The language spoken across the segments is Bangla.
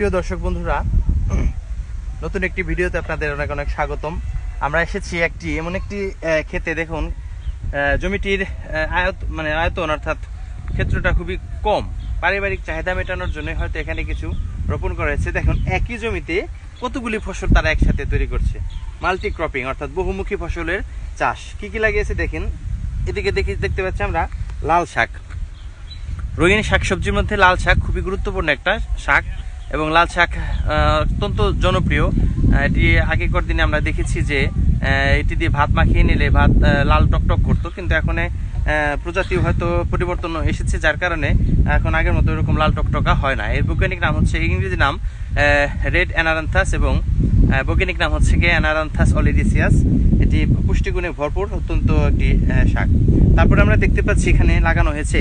প্রিয় দর্শক বন্ধুরা, নতুন একটি ভিডিওতে আপনাদের অনেক অনেক স্বাগতম। আমরা এসেছি একটি এমন একটি ক্ষেতে, দেখুন জমিটির আয়ত মানে আয়তন অর্থাৎ ক্ষেত্রটা খুবই কম। পারিবারিক চাহিদা মেটানোর জন্য হয়তো এখানে কিছু রোপণ করা হয়েছে। দেখুন, একই জমিতে কতগুলি ফসল তারা একসাথে তৈরি করছে। মাল্টি ক্রপিং অর্থাৎ বহুমুখী ফসলের চাষ। কি কি লাগিয়েছে দেখেন? এদিকে দেখি, দেখতে পাচ্ছি আমরা লাল শাক। রঙিন শাকসবজির মধ্যে লাল শাক খুবই গুরুত্বপূর্ণ একটা শাক। এবং লাল শাক অত্যন্ত জনপ্রিয়। এটি আগেকার দিনে আমরা দেখেছি যে এটি দিয়ে ভাত মাখিয়ে নিলে ভাত লাল টকটক করতো। কিন্তু এখন প্রজাতি হয়তো পরিবর্তন এসেছে, যার কারণে এখন আগের মতো এরকম লাল টকটকা হয় না। এর বৈজ্ঞানিক নাম হচ্ছে ইংরেজি নাম রেড অ্যানারান্থাস এবং বৈজ্ঞানিক নাম হচ্ছে গিয়ে অ্যানারান্থাস অলিডিসিয়াস। এটি পুষ্টিগুণে ভরপুর, অত্যন্ত একটি শাক। তারপরে আমরা দেখতে পাচ্ছি এখানে লাগানো হয়েছে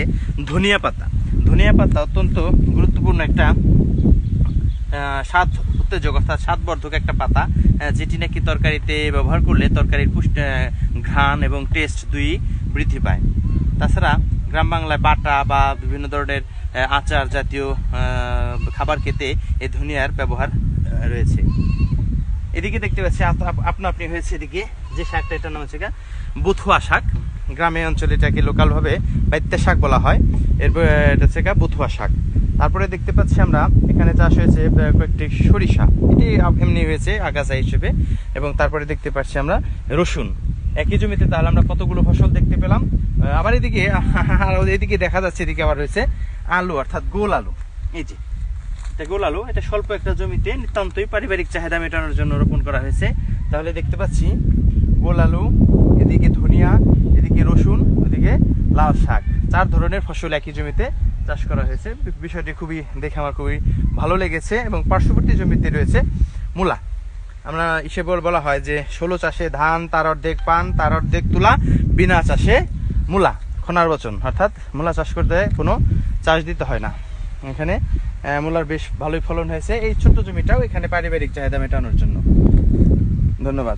ধনিয়া পাতা। ধনিয়া পাতা অত্যন্ত গুরুত্বপূর্ণ একটা স্বাদ উত্তেজক অর্থাৎ স্বাদবর্ধক একটা পাতা যেটি নাকি তরকারিতে ব্যবহার করলে তরকারির পুষ্টি ঘ্রাণ এবং টেস্ট দুই বৃদ্ধি পায়। তাছাড়া গ্রাম বাংলায় বাটা বা বিভিন্ন ধরনের আচার জাতীয় খাবার খেতে এই ধনিয়ার ব্যবহার রয়েছে। এদিকে দেখতে পাচ্ছি, আপ- আপনা আপনি হয়েছে এদিকে যে শাকটা, এটার নাম হচ্ছে বুথুয়া শাক। গ্রামে, অঞ্চলে এটাকে লোকালভাবে বাইত্যা শাক বলা হয়। এরপর এটা হচ্ছে বুথুয়া শাক। তারপরে দেখতে পাচ্ছি আমরা, এখানে চাষ হয়েছে কয়েকটি সরিষা। এটি এমনি হয়েছে, আগাছা হিসেবে। এবং তারপরে দেখতে পাচ্ছি আমরা রসুন। একই জমিতে তাহলে আমরা কতগুলো ফসল দেখতে পেলাম? আবার এদিকে, আর এদিকে দেখা যাচ্ছে, এদিকে আবার রয়েছে আলু, অর্থাৎ গোল আলু। এই যে, এটা গোল আলু, এটা স্বল্প একটা জমিতে নিতান্তই পারিবারিক চাহিদা মেটানোর জন্য রোপণ করা হয়েছে। তাহলে দেখতে পাচ্ছি, গোল আলু, এদিকে ধনিয়া, এদিকে রসুন এদিকে লাল শাক। চার ধরনের ফসল একই জমিতে চাষ করা হয়েছে। বিষয়টি খুবই দেখে আমার খুবই ভালো লেগেছে এবং পার্শ্ববর্তী জমিতে রয়েছে মূলা। আমরা হিসেবে বলা হয় যে, ষোলো চাষে ধান, তার অর্ধেক পান, তার অর্ধেক তুলা, বিনা চাষে মূলা, খনার বচন। অর্থাৎ মূলা চাষ করতে কোনো চাষ দিতে হয় না। এখানে মূলার বেশ ভালোই ফলন হয়েছে। এই ছোট্ট জমিটাও এখানে পারিবারিক চাহিদা মেটানোর জন্য। ধন্যবাদ।